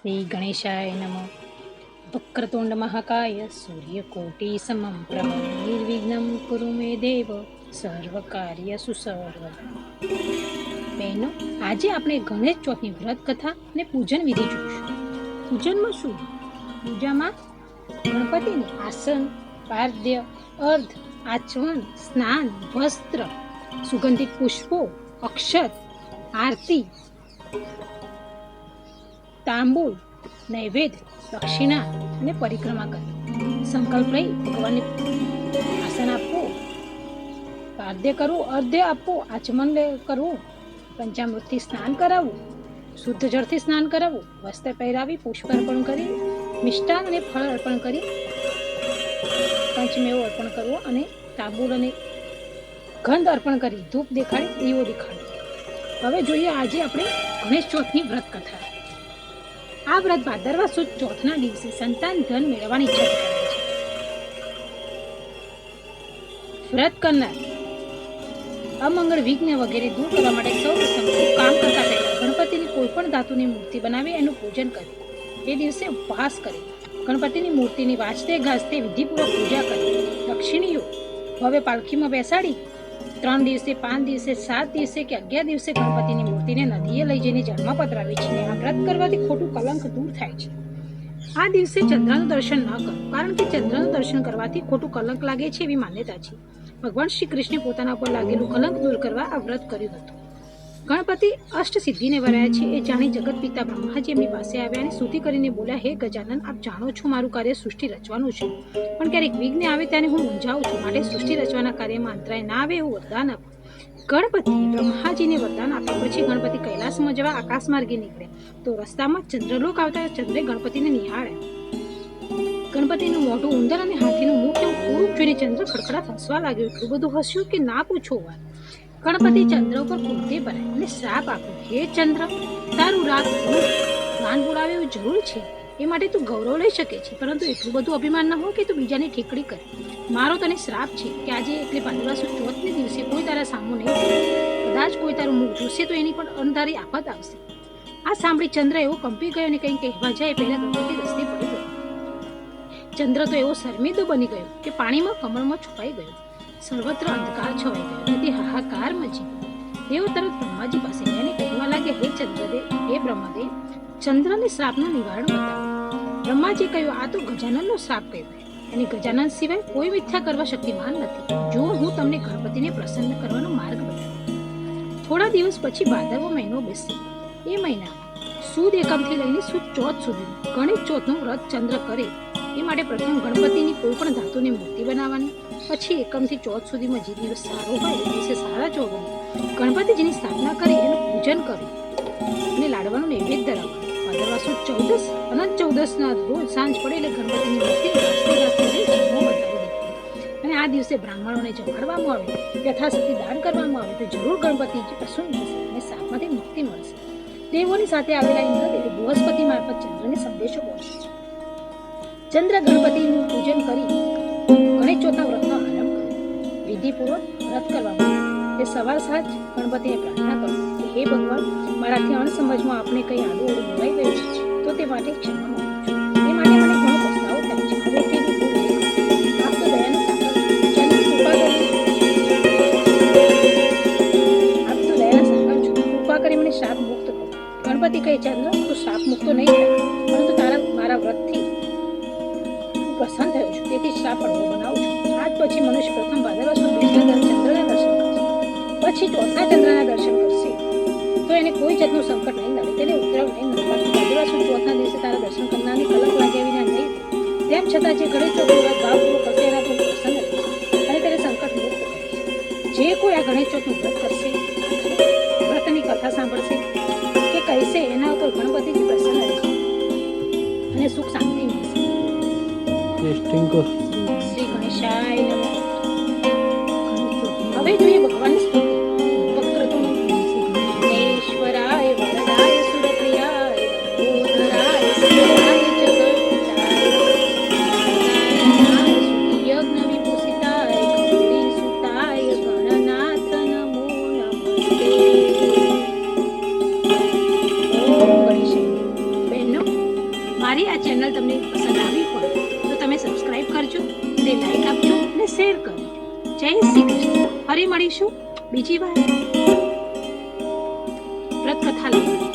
શ્રી ગણેશાય નમઃ વક્રતુંડ મહાકાય સૂર્યકોટી સમમ પ્રભ નિર્વિઘ્ન કુરુ મે દેવ સર્વ કાર્ય સુસર્વ બહેનો આજે આપણે ગણેશ ચોથની વ્રત કથા અને પૂજન વિધિ જોઈશું. પૂજનમાં શું? પૂજામાં ગણપતિનું આસન પાદ્ય અર્ધ, આચમન, સ્નાન, વસ્ત્ર, સુગંધિત પુષ્પો, અક્ષત, આરતી તાંબુલ, નૈવેદ્ય, દક્ષિણા અને પરિક્રમા કરવી સંકલ્પ લઈ ભગવાનને આસન આપવું. પાદ્ય કરવું, અર્ધ્ય આપવું, આચમન કરવું. પંચામૃતથી સ્નાન કરાવવું. શુદ્ધ જળથી સ્નાન કરાવવું. વસ્ત્ર પહેરાવી, પુષ્પ અર્પણ કરી, મિષ્ટાન અને ફળ અર્પણ કરી, પંચમેવો અર્પણ કરવો અને તાંબુલ અને ગંધ અર્પણ કરી. ધૂપ દેખાડી દીવો દેખાડી. હવે જોઈએ આજે આપણે ગણેશ ચોથની વ્રત કથા. આ વ્રત ભાદરવા સુદ ચોથના દિવસે સંતાન ધન મેળવવાની ઈચ્છા ધરાવે છે. વ્રત કરનાર, અમંગળ વિઘ્ન વગેરે દૂર કરવા માટે સૌ પ્રથમ કામ કરતા પહેલા ગણપતિની કોઈ પણ ધાતુની મૂર્તિ બનાવી એનું પૂજન કરે. એ દિવસે ઉપવાસ કરે. ગણપતિની મૂર્તિની વાંચતે ગાજતે વિધિપૂર્વક પૂજા કરે. દક્ષિણીઓ હવે પાલખીમાં બેસાડી ત્રણ દિવસે, પાંચ દિવસે, સાત દિવસે કે અગિયાર દિવસે ગણપતિની મૂર્તિને નદીએ લઈ જઈને જન્મ પધરાવે છે અને આ વ્રત કરવાથી ખોટું કલંક દૂર થાય છે. આ દિવસે ચંદ્રનું દર્શન ન કરો, કારણ કે ચંદ્રનું દર્શન કરવાથી ખોટું કલંક લાગે છે એવી માન્યતા છે. ભગવાન શ્રી કૃષ્ણે પોતાના પર લાગેલું કલંક દૂર કરવા આ વ્રત કર્યું હતું. ગણપતિ અષ્ટ સિદ્ધિને વરાયા છે એ જાણી જગત પિતા બ્રહ્માજી એમની પાસે આવ્યા અને સ્તુતિ કરીને બોલ્યા, હે ગજાનન, આપ જાણો છો મારું કાર્ય સૃષ્ટિ રચવાનું છે. પણ ક્યારેક વિઘ્ન આવે ત્યારે હું મૂંઝાઉં છું માટે સૃષ્ટિ રચવાના કાર્યમાં અંતરાય ના આવે એવું વરદાન આપો. ગણપતિ બ્રહ્માજીને વરદાન આપ્યા પછી ગણપતિ કૈલાસમાં જવા આકાશ માર્ગે નીકળ્યા તો રસ્તામાં ચંદ્રલોક આવતા ચંદ્રે ગણપતિને નિહાળ્યા ગણપતિનું મોઢું ઉંદર અને હાથીનું મુખ એવું જોઈને ચંદ્ર ખડખડાટ હસવા લાગ્યો. એટલું બધું હસ્યું કે ના પૂછો વાત? ગણપતિ ચંદ્ર ઉપર કુંતે ભરાય અને શ્રાપ આપ્યો હે ચંદ્ર, તારું રાગ માન બોલાવે એવું જરૂર છે. એ માટે તું ગૌરવ લઈ શકે છે. પરંતુ એટલું બધું અભિમાન ન હોય કે તું બીજાની ઠીકડી કરે. મારો તને શ્રાપ છે કે આજે એટલે સુદ ચોથને દિવસે કોઈ તારા સામો નહીં કદાચ કોઈ તારું મુખ જોશે તો એની પણ અંધારી આફત આવશે. આ સાંભળી ચંદ્ર એવો કંપી ગયો અને કંઈ કહેવા જાય પહેલા ગણપતિ રસ્તે પડી ગયો. ચંદ્ર તો એવો શર્મિંદો બની ગયો કે પાણીમાં કમળમાં છુપાઈ ગયો. સર્વત્ર અંધકાર છવાઈ ગયો અને તે હાહાકાર મચી દેવ તરત બ્રહ્માજી પાસે એને કહેવા લાગે હે ચંદ્રદેવ, હે બ્રહ્મદેવ, ચંદ્રને શ્રાપનું નિવારણ બતાવો. બ્રહ્માજી કહ્યું, આ તો ગજાનનનો શ્રાપ કહેવાય. અને ગજાનન સિવાય કોઈ મિથ્યા કરવા શક્તિમાન નથી. જો હું તમને ગણપતિને પ્રસન્ન કરવાનો માર્ગ બતાવું. થોડા દિવસ પછી ભાદરવો મહિનો બેસે એ મહિના સુદ એકમથી લઈને સુદ ચોથ સુધી ગણેશ ચોથનું વ્રત ચંદ્ર કરે એ માટે પ્રથમ ગણપતિની કોઈ પણ ધાતુની મૂર્તિ બનાવવાની પછી એકમથી ચોથ સુધીમાં જે દિવસ સારો હોય, એ દિવસે સારા ચોગણી ગણપતિજીની સ્થાપના કરી એનું પૂજન કરવું અને લાડવાનું નૈવેદ્ય ધરાવવાનું. ભાદરવા ચૌદસ, અનંત ચૌદસના રોજ સાંજ પડે એટલે ગણપતિની મૂર્તિ અને આ દિવસે બ્રાહ્મણોને જમાડવામાં આવે, યથાશક્તિ દાન કરવામાં આવે તો જરૂર ગણપતિ પ્રસન્ન થશે અને સાપમાંથી મુક્તિ મળશે. દેવોની સાથે આવેલા ઇન્દ્રદેવ બૃહસ્પતિ મારફત ચંદ્રને સંદેશો પહોંચ્યો ચંદ્ર ગણપતિનું પૂજન કરી ગણેશ વ્રતનો આરંભ કર્યો વિધિપૂર્વક વ્રત કરવામાં. તે સવાર સાંજ ગણપતિને પ્રાર્થના કરો કે હે ભગવાન, મારાથી અણસમજમાં આપણે કંઈ આડું ઓળું બોલાઈ ગયું છે, તો તે માટે ક્ષમા માંગુ છું. એ માટે મને ઘણો પસ્તાવો થાય છે. કરું. તો તો મને શાપ મુક્ત કરો. ગણપતિ કહે, ચંદ્ર, તું શાપ મુક્ત નહીં થાય. પરંતુ તારા, મારા વ્રતથી પ્રસન્ન થયો છું. તેથી શ્રાપ પણ બનાવું. પછી મનુષ્ય પ્રથમ ભાદરવા સુદ દર ચંદ્રના દર્શન કરશે. પછી ચોથા ચંદ્રના દર્શન કરશે. તો એને કોઈ જાતનું સંકટ નહીં નડે. તેને ઉત્તરાવ નહીં નડે. બાકી ભાદરવા સુદ ચોથના દિવસે તારા દર્શન કરનારની કલક લાગ્યા વિના નહીં. તેમ છતાં જે ગણેશ ચોથનું ભાવ પૂરો કરશે, એના પર પ્રસન્ન રહેશે અને તેને સંકટ મુક્ત છે. જે કોઈ આ ગણેશ ચોથનું વ્રત કરશે, વ્રતની કથા સાંભળશે, કે કહેશે, એના ઉપર ગણપતિજી પ્રસન્ન રહેશે. અને સુખ શાંતિ મળશે. ટેસ્ટિંગ ઓમ ગણેશાય બહેનો મારી આ ચેનલ તમને પસંદ આવી હોય તો તમે સબસ્ક્રાઇબ કરજો, તે લાઈક આપજો અને શેર કરજો. જય શ્રી કૃષ્ણ. ફરી મળીશું. બીજી વાર. વ્રત કથા લઈને